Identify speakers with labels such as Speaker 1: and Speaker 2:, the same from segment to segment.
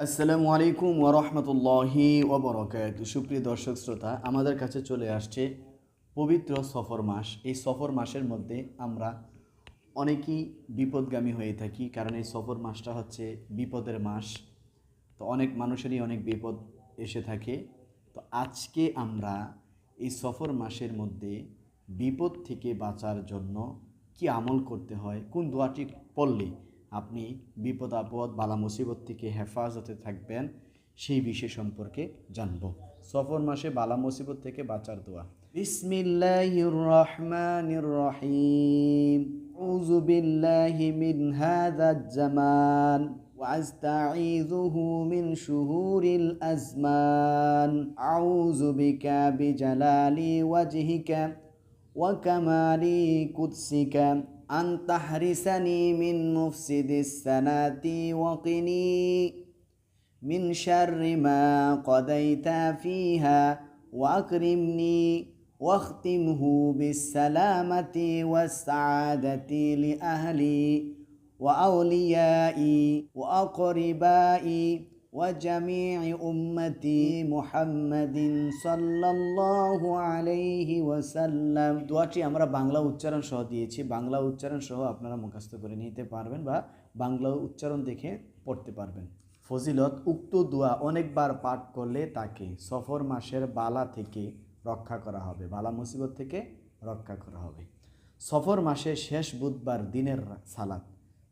Speaker 1: আসসালামু আলাইকুম ওরহমতুল্লাহি ওবরকাত সুপ্রিয় দর্শক, শ্রোতা, আমাদের কাছে চলে আসছে পবিত্র সফর মাস। এই সফর মাসের মধ্যে আমরা অনেকেই বিপদগামী হয়ে থাকি, কারণ এই সফর মাসটা হচ্ছে বিপদের মাস। তো অনেক মানুষেরই অনেক বিপদ এসে থাকে। তো আজকে আমরা এই সফর মাসের মধ্যে বিপদ থেকে বাঁচার জন্য কি আমল করতে হয়, কোন দোয়াটি পড়লে আপনি বিপদ আপদ বালা মুসিবত থেকে হেফাজতে থাকবেন সেই বিষয় সম্পর্কে জানব সফর মাসে বালা মুসিবত থেকে বাঁচার দোয়া বিসমিল্লাহির রহমানির রহিম আউযু বিল্লাহি মিন হাযাজ জামান وأستعيذه من شهور الأزمان أعوذ بك بجلال وجهك وكمال قدسك أن تحرسني من مفسد السنة وقني من شر ما قضيت فيها وأكرمني واختمه بالسلامة والسعادة لأهلي وأوليائي وأقربائي وجميع أمتي محمد صلى الله عليه وسلم দোয়াটি আমরা বাংলা উচ্চারণ সহ দিয়েছি বাংলা উচ্চারণ সহ আপনারা মুখস্থ করে নিতে পারবেন বা বাংলা উচ্চারণ দেখে পড়তে পারবেন ফজিলত উক্ত দোয়া অনেকবার পাঠ করলে তাকে সফর মাসের বালা থেকে রক্ষা করা হবে বালা মুসিবত থেকে রক্ষা করা হবে সফর মাসের শেষ বুধবার দিনের সালাত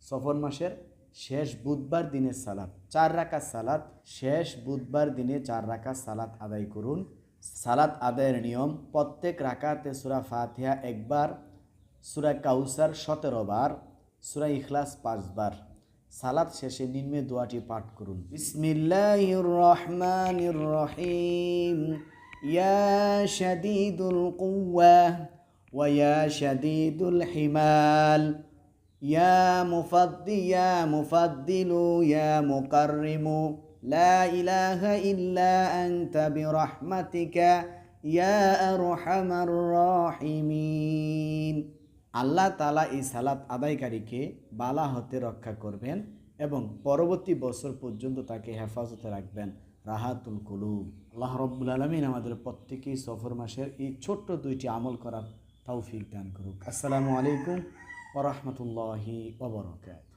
Speaker 1: সফর মাসের শেষ বুধবার দিনের সালাত। চার রাকাত সালাত, শেষ বুধবার দিনে চার রাকাত সালাত আদায় করুন। সালাত আদায়ের নিয়ম, প্রত্যেক রাকাতে সুরা ফাতিহা একবার, সুরা কাউসার সতেরো বার, সুরা ইখলাস পাঁচবার সালাত শেষে নিম্নে দোয়াটি পাঠ করুন। বিসমিল্লাহির রহমানির রহিম। ইয়া শাদীদুল ওয়া হিমাল। يا مفضي يا مفضل يا مكرم لا إله إلا أنت برحمتك يا أرحم الراحمين আল্লাহ তালা এই সালাত আদায়কারীকে বালা হতে রক্ষা করবেন এবং পরবর্তী বছর পর্যন্ত তাকে হেফাজতে রাখবেন রাহাতুল কুলুব আল্লাহ রব্বুল আলমিন আমাদের প্রত্যেকেই সফর মাসের এই ছোট্ট দুইটি আমল করার তৌফিক দান করুক আসসালামু আলাইকুম ওরহমতুল্লাহি ওবরকাত